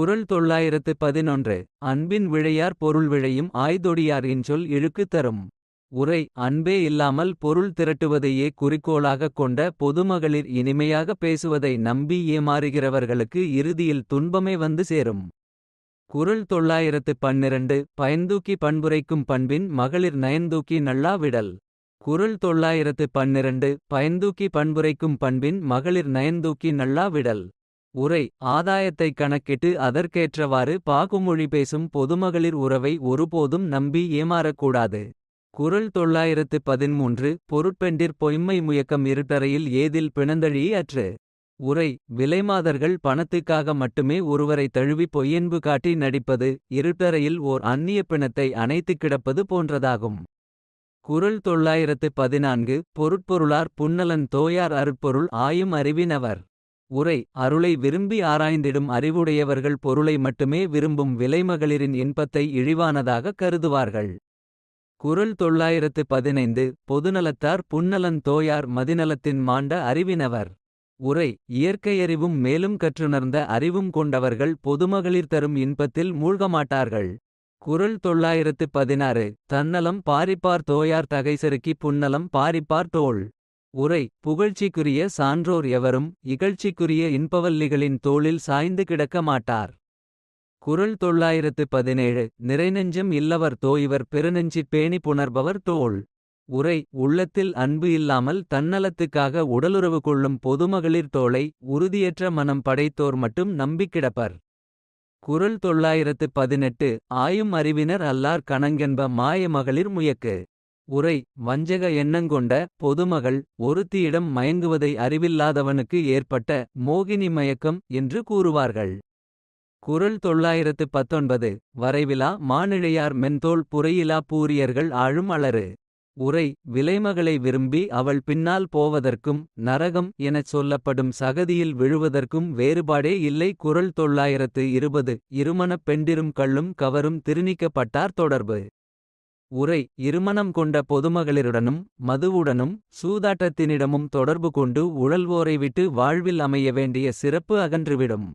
குறள் தொள்ளாயிரத்து பதினொன்று அன்பின் விழையார் பொருள் விழையும் ஆய்தொடியார் இன்சொல் இழுக்கு தரும். உரை அன்பே இல்லாமல் பொருள் திரட்டுவதையே குறிக்கோளாகக் கொண்ட பொதுமகளிர் இனிமையாக பேசுவதை நம்பி ஏமாறுகிறவர்களுக்கு இறுதியில் துன்பமே வந்து சேரும். குறள் தொள்ளாயிரத்து பன்னிரண்டு பயன்தூக்கி பண்புரைக்கும் பண்பின் மகளிர் நயன்தூக்கி நல்லா விடல். குறள் தொள்ளாயிரத்து பன்னிரண்டு பயன்தூக்கி பண்புரைக்கும் பண்பின் மகளிர் நயன்தூக்கி நல்லா விடல். உரை ஆதாயத்தைக் கணக்கிட்டு அதற்கேற்றவாறு பாகுமொழி பேசும் பொதுமகளிர் உறவை ஒருபோதும் நம்பி ஏமாறக்கூடாது. குறள் தொள்ளாயிரத்து பதின்மூன்று பொருட்பெண்டிற் பொய்மை முயக்கம் இருட்டறையில் ஏதில் பிணந்தழி அற்று. உரை விலைமாதர்கள் பணத்துக்காக மட்டுமே ஒருவரை தழுவி பொய்யன்பு காட்டி நடிப்பது இருட்டறையில் ஓர் அந்நிய பிணத்தை அணைத்துக் கிடப்பது போன்றதாகும். குரல் தொள்ளாயிரத்து பதினான்கு பொருட்பொருளார் புன்னலன் தோயார் அருட்பொருள் ஆயும் அறிவினவர். உரை அருளை விரும்பி ஆராய்ந்திடும் அறிவுடையவர்கள் பொருளை மட்டுமே விரும்பும் விலைமகளிரின் இன்பத்தை இழிவானதாக கருதுவார்கள். குரல் தொள்ளாயிரத்து பதினைந்து பொதுநலத்தார் புன்னலன் தோயார் மதிநலத்தின் மாண்ட அறிவினவர். உரை இயற்கையறிவும் மேலும் கற்றுணர்ந்த அறிவும் கொண்டவர்கள் பொதுமகளிர் தரும் இன்பத்தில் மூழ்கமாட்டார்கள். குரல் தொள்ளாயிரத்து பதினாறு தன்னலம் பாரிப்பார் தோயார் தகைசெருக்கி புன்னலம் பாரிப்பார் தோள். உரை புகழ்ச்சிக்குரிய சான்றோர் எவரும் இகழ்ச்சிக்குரிய இன்பவல்லிகளின் தோளில் சாய்ந்து கிடக்க மாட்டார். குறள் தொள்ளாயிரத்து பதினேழு நிறைநெஞ்சம் இல்லவர் தோய்வர் பெருநெஞ்சிப் பேணி புணர்பவர் தோள். உரை உள்ளத்தில் அன்பு இல்லாமல் தன்னலத்துக்காக உடலுறவு கொள்ளும் பொதுமகளிர் தோளை உறுதியற்ற மனம் படைத்தோர் மட்டும் நம்பிக்கிடப்பர் குரல் தொள்ளாயிரத்து பதினெட்டு ஆயும் அறிவினர் அல்லார் கணங்கென்ப மாய மகளிர் முயக்கு. உரை வஞ்சக எண்ணங்கொண்ட பொதுமகள் ஒருத்தியிடம் மயங்குவதை அறிவில்லாதவனுக்கு ஏற்பட்ட மோகினி மயக்கம் என்று கூறுவார்கள். குறள் தொள்ளாயிரத்து பத்தொன்பது வரைவிலா மானிழையார் மென்தோல் புரையிலா பூரியர்கள் ஆழும் அலறு. உரை விலைமகளை விரும்பி அவள் பின்னால் போவதற்கும் நரகம் எனச் சொல்லப்படும் சகதியில் விழுவதற்கும் வேறுபாடே இல்லை. குறள் தொள்ளாயிரத்து இருபது இருமணப் பெண்டிரும் கள்ளும் கவரும் திருணிக்கப்பட்டார் தொடர்பு. உரை இருமணம் கொண்ட பொதுமகளிருடனும் மதுவுடனும் சூதாட்டத்தினிடமும் தொடர்பு கொண்டு உழல்வோரை விட்டு வாழ்வில் அமைய வேண்டிய சிறப்பு அகன்றுவிடும்.